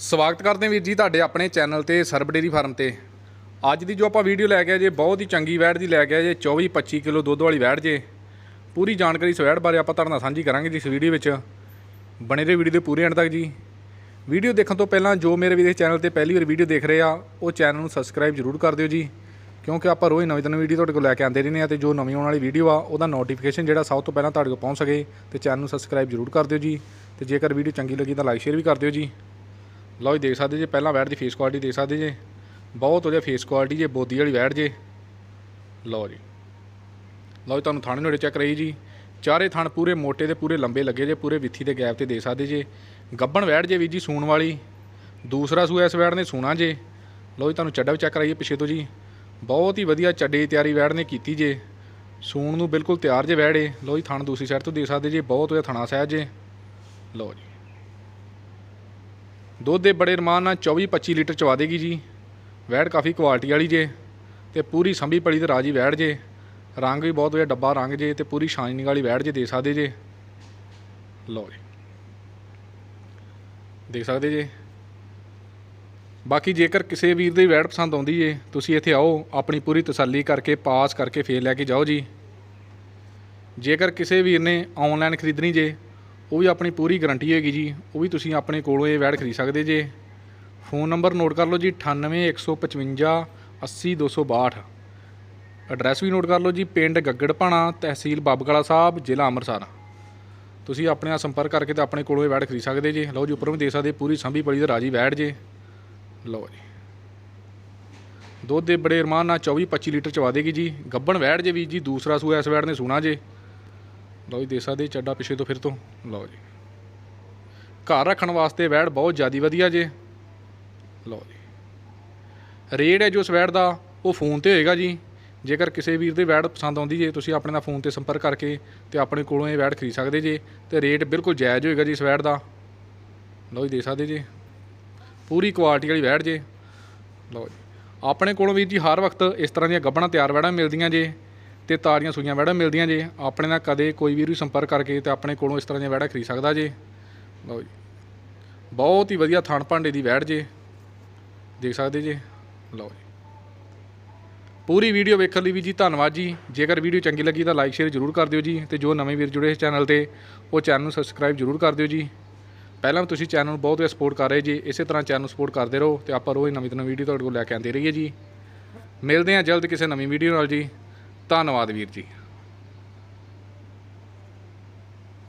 ਸਵਾਗਤ ਕਰਦੇ ਹਾਂ ਵੀਰ ਜੀ ਤੁਹਾਡੇ ਆਪਣੇ ਚੈਨਲ ਤੇ ਸਰਬ ਡੇਰੀ ਫਾਰਮ ਤੇ। ਅੱਜ ਦੀ ਜੋ ਆਪਾਂ ਵੀਡੀਓ ਲੈ ਕੇ ਆਏ ਜੇ, ਬਹੁਤ ਹੀ ਚੰਗੀ ਵੈੜ ਦੀ ਲੈ ਕੇ ਆਏ ਜੇ 24 25 ਕਿਲੋ ਦੁੱਧ ਵਾਲੀ ਵੈੜ ਜੇ। ਪੂਰੀ ਜਾਣਕਾਰੀ ਇਸ ਬਾਰੇ ਆਪਾਂ ਤੁਹਾਡੇ ਨਾਲ ਸਾਂਝੀ ਕਰਾਂਗੇ ਜੀ ਇਸ ਵੀਡੀਓ ਵਿੱਚ। ਬਣੇ ਰਹੋ ਵੀਡੀਓ ਦੇ ਪੂਰੇ ਐਂਡ ਤੱਕ ਜੀ। ਵੀਡੀਓ ਦੇਖਣ ਤੋਂ ਪਹਿਲਾਂ ਜੋ ਮੇਰੇ ਵੀਰੇ ਚੈਨਲ ਤੇ ਪਹਿਲੀ ਵਾਰ ਵੀਡੀਓ ਦੇਖ ਰਹੇ ਆ, ਉਹ ਚੈਨਲ ਨੂੰ ਸਬਸਕ੍ਰਾਈਬ ਜ਼ਰੂਰ ਕਰ ਦਿਓ ਜੀ। ਕਿਉਂਕਿ ਆਪਾਂ ਰੋਜ਼ ਨਵੀਂ ਨਵੀਂ ਵੀਡੀਓ ਤੁਹਾਡੇ ਕੋਲ ਲੈ ਕੇ ਆਉਂਦੇ ਰਹਿੰਦੇ ਆ ਤੇ ਜੋ ਨਵੀਂ ਆਉਣ ਵਾਲੀ ਵੀਡੀਓ ਆ, ਉਹਦਾ ਨੋਟੀਫਿਕੇਸ਼ਨ ਜਿਹੜਾ ਸਭ ਤੋਂ ਪਹਿਲਾਂ ਤੁਹਾਡੇ ਕੋਲ ਪਹੁੰਚ ਸਕੇ ਤੇ ਚੈਨਲ ਨੂੰ ਸਬਸਕ੍ਰਾਈਬ ਜ਼ਰੂਰ ਕਰ ਦਿਓ ਜੀ। ਤੇ ਜੇਕਰ ਵੀਡੀਓ ਚੰਗੀ ਲੱਗੀ ਤਾਂ ਲਾਈਕ ਸ਼ੇਅਰ ਵੀ ਕਰ ਦਿਓ ਜੀ। ਲਓ ਜੀ, ਦੇਖ ਸਕਦੇ ਜੇ, ਪਹਿਲਾਂ ਵੈਟ ਦੀ ਫੇਸ ਕੁਆਲਿਟੀ ਦੇਖ ਸਕਦੇ ਜੇ। ਬਹੁਤ ਵਧੀਆ ਫੇਸ ਕੁਆਲਿਟੀ ਜੇ, ਬੋਦੀ ਵਾਲੀ ਵੈੜ ਜੇ। ਲਓ ਜੀ। ਲਓ ਜੀ, ਤੁਹਾਨੂੰ ਥਾਣੇ ਨੇੜੇ ਚੈੱਕ ਰਹੀ ਜੀ। ਚਾਰੇ ਥਣ ਪੂਰੇ ਮੋਟੇ ਤੇ ਪੂਰੇ ਲੰਬੇ ਲੱਗੇ ਜੇ, ਪੂਰੇ ਵਿੱਥੀ ਦੇ ਗੈਪ ਤੇ ਦੇ ਸਕਦੇ ਜੇ। ਗੱਬਣ ਵੈੜ ਜੇ ਵੀ ਜੀ, ਸੂਣ ਵਾਲੀ। ਦੂਸਰਾ ਸੂਆ ਇਸ ਵੈੜ ਨੇ ਸੂਣਾ ਜੇ। ਲਓ ਜੀ, ਤੁਹਾਨੂੰ ਚੱਡਾ ਵੀ ਚੈੱਕ ਕਰਾਈਏ ਪਿੱਛੇ ਤੋਂ ਜੀ। ਬਹੁਤ ਹੀ ਵਧੀਆ ਚੱਡੇ ਦੀ ਤਿਆਰੀ ਵੈੜ ਨੇ ਕੀਤੀ ਜੇ। ਸੂਣ ਨੂੰ ਬਿਲਕੁਲ ਤਿਆਰ ਜੇ ਵੈੜ ਏ ਲਓ ਜੀ, ਥਣ ਦੂਸਰੀ ਸਾਈਡ ਤੋਂ ਦੇਖ ਸਕਦੇ ਜੇ, ਬਹੁਤ ਵਧੀਆ ਥਣਾ ਸਹਿਜ ਜੇ। ਲਓ ਜੀ। ਦੁੱਧ ਦੇ ਬੜੇ ਰਮਾਨ ਨਾਲ 24 25 ਲੀਟਰ ਚਵਾ ਦੇਗੀ ਜੀ। ਵੈੜ ਕਾਫੀ ਕੁਆਲਿਟੀ ਵਾਲੀ ਜੇ ਤੇ ਪੂਰੀ ਸੰਭੀ ਪਲੀ ਤੇ ਰਾਜੀ ਵੈੜ ਜੇ। ਰੰਗ ਵੀ ਬਹੁਤ ਵਧੀਆ, ਡੱਬਾ ਰੰਗ ਜੇ ਤੇ ਪੂਰੀ ਸ਼ਾਈਨਿੰਗ ਵਾਲੀ ਵੈੜ ਜੇ ਦੇ ਸਕਦੇ ਜੇ। ਲਓ ਜੀ। ਦੇਖ ਸਕਦੇ ਜੇ। ਬਾਕੀ ਜੇਕਰ ਕਿਸੇ ਵੀਰ ਦੀ ਵੈੜ ਪਸੰਦ ਆਉਂਦੀ ਏ ਤੁਸੀਂ ਇੱਥੇ ਆਓ, ਆਪਣੀ ਪੂਰੀ ਤਸੱਲੀ ਕਰਕੇ, ਪਾਸ ਕਰਕੇ ਫੇਰ ਲੈ ਕੇ ਜਾਓ ਜੀ। ਜੇਕਰ ਕਿਸੇ ਵੀਰ ਨੇ ਆਨਲਾਈਨ ਖਰੀਦਣੀ ਜੇ ਉਹ ਵੀ ਆਪਣੀ ਪੂਰੀ ਗਾਰੰਟੀ ਹੋਏਗੀ ਜੀ। ਉਹ ਵੀ ਤੁਸੀਂ ਆਪਣੇ ਕੋਲੋਂ ਇਹ ਵੈੜ ਖਰੀਦ ਸਕਦੇ ਜੇ। ਫੋਨ ਨੰਬਰ ਨੋਟ ਕਰ ਲਓ ਜੀ 98155 80262 ਐਡਰੈਸ ਵੀ ਨੋਟ ਕਰ ਲਓ ਜੀ, ਪਿੰਡ ਗੱਗੜਪਾਣਾ ਤਹਿਸੀਲ ਬਾਬਗਲਾ ਸਾਹਿਬ, ਜ਼ਿਲ੍ਹਾ ਅੰਮ੍ਰਿਤਸਰ। ਤੁਸੀਂ ਆਪਣੇ ਨਾਲ ਸੰਪਰਕ ਕਰਕੇ ਤਾਂ ਆਪਣੇ ਕੋਲੋਂ ਇਹ ਵੈੜ ਖਰੀਦ ਸਕਦੇ ਜੇ। ਲਓ ਜੀ, ਉੱਪਰੋਂ ਵੀ ਦੇ ਸਕਦੇ, ਪੂਰੀ ਸੰਭੀ ਪਲੀ ਦਾ ਰਾਜੀ ਵੈੜ ਜੇ। ਲਓ ਜੀ। ਦੁੱਧ ਦੇ ਬੜੇ ਅਰਮਾਨ ਨਾਲ 24 25 ਲੀਟਰ ਚਵਾ ਦੇਗੀ ਜੀ। ਗੱਬਣ ਵੈੜ ਜੇ ਵੀ ਜੀ, ਦੂਸਰਾ ਸੂਆ ਇਸ ਵੈੜ ਨੇ ਸੂਣਾ ਜੇ। ਲਓ ਜੀ, ਦੇ ਸਕਦੇ ਚੱਡਾ ਪਿੱਛੇ ਤੋਂ ਫਿਰ ਤੋਂ। ਲਓ ਜੀ। ਘਰ ਰੱਖਣ ਵਾਸਤੇ ਵੈੜ ਬਹੁਤ ਜ਼ਿਆਦੀ ਵਧੀਆ ਜੇ। ਲਓ ਜੀ। ਰੇਟ ਹੈ ਜੋ ਇਸ ਵੈੜ ਦਾ, ਉਹ ਫੋਨ ਤੇ ਹੋਏਗਾ ਜੀ। ਜੇਕਰ ਕਿਸੇ ਵੀਰ ਦੇ ਵੈੜ ਪਸੰਦ ਆਉਂਦੀ ਜੇ, ਤੁਸੀਂ ਆਪਣੇ ਨਾਲ ਫੋਨ ਤੇ ਸੰਪਰਕ ਕਰਕੇ ਤੇ ਆਪਣੇ ਕੋਲੋਂ ਇਹ ਵੈੜ ਖਰੀਦ ਸਕਦੇ ਜੇ। ਤੇ ਰੇਟ ਬਿਲਕੁਲ ਜਾਇਜ਼ ਹੋਏਗਾ ਜੀ ਇਸ ਵੈੜ ਦਾ। ਲਓ ਜੀ, ਦੇ ਸਕਦੇ ਜੇ। ਪੂਰੀ ਕੁਆਲਿਟੀ ਵਾਲੀ ਵੈੜ ਜੇ। ਲਓ ਜੀ। ਆਪਣੇ ਕੋਲੋਂ ਵੀਰ ਜੀ ਹਰ ਵਕਤ ਇਸ ਤਰ੍ਹਾਂ ਦੀਆਂ ਗੱਬਣਾ ਤਿਆਰ ਵੈੜਾਂ ਮਿਲਦੀਆਂ ਜੇ। ਤੇ ਤਾਰੀਆਂ ਸੂਈਆਂ ਵੈੜਾਂ ਮਿਲਦੀਆਂ ਜੇ। ਆਪਣੇ ਨਾਲ ਕਦੇ ਕੋਈ ਵੀਰ ਵੀ ਸੰਪਰਕ ਕਰਕੇ ਤੇ ਆਪਣੇ ਕੋਲੋਂ ਇਸ ਤਰ੍ਹਾਂ ਦੀਆਂ ਵੈੜਾਂ ਖਰੀਦ ਸਕਦਾ ਜੇ। ਲਓ ਜੀ। ਬਹੁਤ ਹੀ ਵਧੀਆ ਥਣ ਭਾਂਡੇ ਦੀ ਵੈੜ ਜੇ। ਦੇਖ ਸਕਦੇ ਜੇ? ਲਓ ਜੀ। ਪੂਰੀ ਵੀਡੀਓ ਵੇਖਣ ਲਈ ਵੀ ਜੀ ਧੰਨਵਾਦ ਜੀ। ਜੇਕਰ ਵੀਡੀਓ ਚੰਗੀ ਲੱਗੀ ਤਾਂ ਲਾਈਕ, ਸ਼ੇਅਰ ਜ਼ਰੂਰ ਕਰ ਦਿਓ ਜੀ ਤੇ ਜੋ ਨਵੇਂ ਵੀਰ ਜੁੜੇ ਇਸ ਚੈਨਲ ਤੇ, ਉਹ ਚੈਨਲ ਨੂੰ ਸਬਸਕ੍ਰਾਈਬ ਜ਼ਰੂਰ ਕਰ ਦਿਓ ਜੀ। ਪਹਿਲਾਂ ਵੀ ਤੁਸੀਂ ਚੈਨਲ ਨੂੰ ਬਹੁਤ ਵਧੀਆ ਸਪੋਰਟ ਕਰ ਰਹੇ ਜੀ, ਇਸੇ ਤਰ੍ਹਾਂ ਚੈਨਲ ਨੂੰ ਸਪੋਰਟ ਕਰਦੇ ਰਹੋ ਤੇ ਆਪਾਂ ਰੋਜ਼ ਨਵੀਂ ਤੋਂ ਨਵੀਂ ਵੀਡੀਓ ਤੁਹਾਡੇ ਕੋਲ ਲੈ ਕੇ ਆਉਂਦੇ ਰਹੀਏ ਜੀ। ਮਿਲਦੇ ਹਾਂ ਜਲਦ ਕਿਸੇ ਨਵੀਂ ਵੀਡੀਓ ਨਾਲ ਜੀ। ਧੰਨਵਾਦ ਵੀਰ ਜੀ।